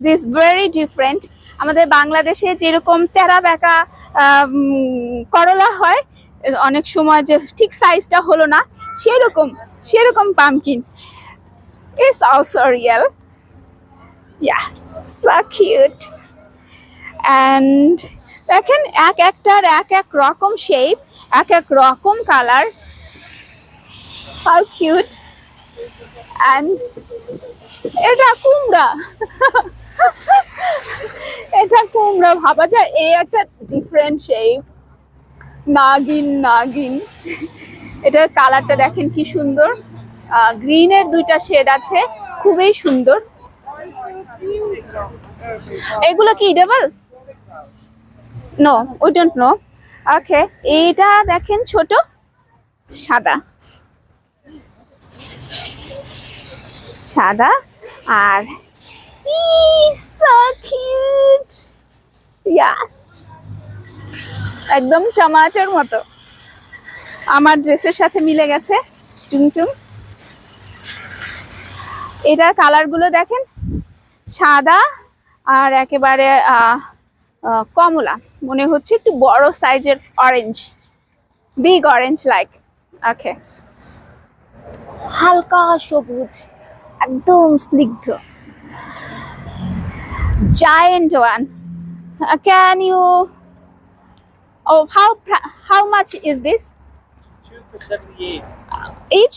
This very different আমাদের বাংলাদেশে যেরকম তেরা বেঁকা করলা হয়, অনেক সময় যে ঠিক সাইজটা হলো না, সেরকম সেরকম pumpkin it's also real yeah so cute and দেখেন, এক একটার এক এক রকম শেপ এক এক রকম কালার কিউট অ্যান্ড এটা কুমড়া। এটা কুমড়া ভাবা যায়, এই একটা ডিফারেন্ট শেপ নাগিন নাগিন। এটার কালারটা দেখেন কি সুন্দর। গ্রিনের দুইটা শেড আছে, খুবই সুন্দর। এগুলো কি edible no we don't know okay এইটা দেখেন ছোট, সাদা। সাদা, আর সো কিউট ইয়া একদম টমাটোর মতো। আমার ড্রেসের সাথে মিলে গেছে। টুমটুম এটার কালারগুলো দেখেন। সাদা আর একেবারে কমলা। মনে হচ্ছে একটু বড় সাইজের orange big orange like okay হালকা সবুজ। একদম স্নিগ্ধ। Giant one Uh, can you oh how how much is this Two for 78 each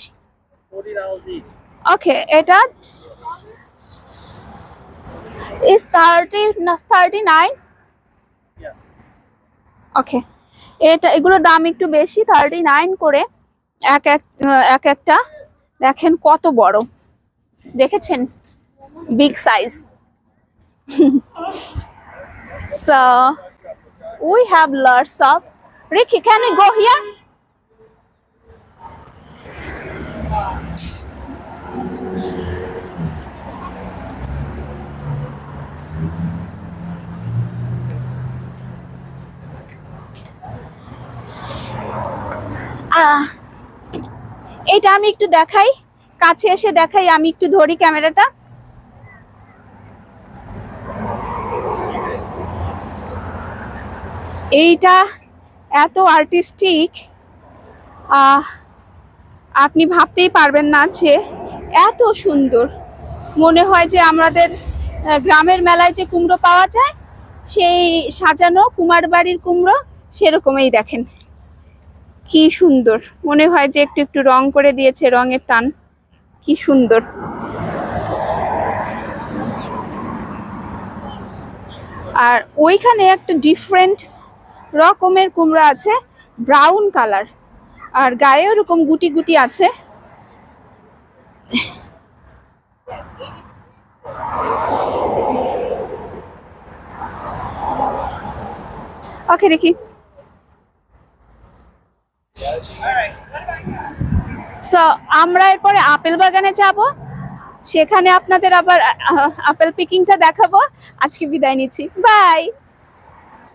$40 each. okay এটা is 30 না 39 Yes. ওকে এটা এগুলোর দাম একটু বেশি থার্টি নাইন করে এক এক এক একটা দেখেন কত বড় দেখেছেন big size so we have lots of Ricky can you go here ah এটা আমি একটু দেখাই, কাছে এসে দেখাই, আমি একটু ধরি ক্যামেরাটা। এইটা এত আর্টিস্টিক আপনি ভাবতেই পারবেন না যে এত সুন্দর। মনে হয় যে আমাদের গ্রামের মেলায় যে কুমড়ো পাওয়া যায়, সেই সাজানো কুমার বাড়ির কুমড়ো সেরকমই দেখেন। কি সুন্দর। মনে হয় যে একটু একটু রং করে দিয়েছে রঙের টান। কি সুন্দর। আর ওইখানে একটা ডিফারেন্ট রকমের কুমড়া আছে ব্রাউন কালার আর গায়ে ওরকম গুটি গুটি আছে। ওকে দেখি সো আমরা এরপরে আপেল বাগানে যাব। সেখানে আপনাদের আবার আপেল পিকিংটা দেখাবো। আজকে বিদায় নিচ্ছি। বাই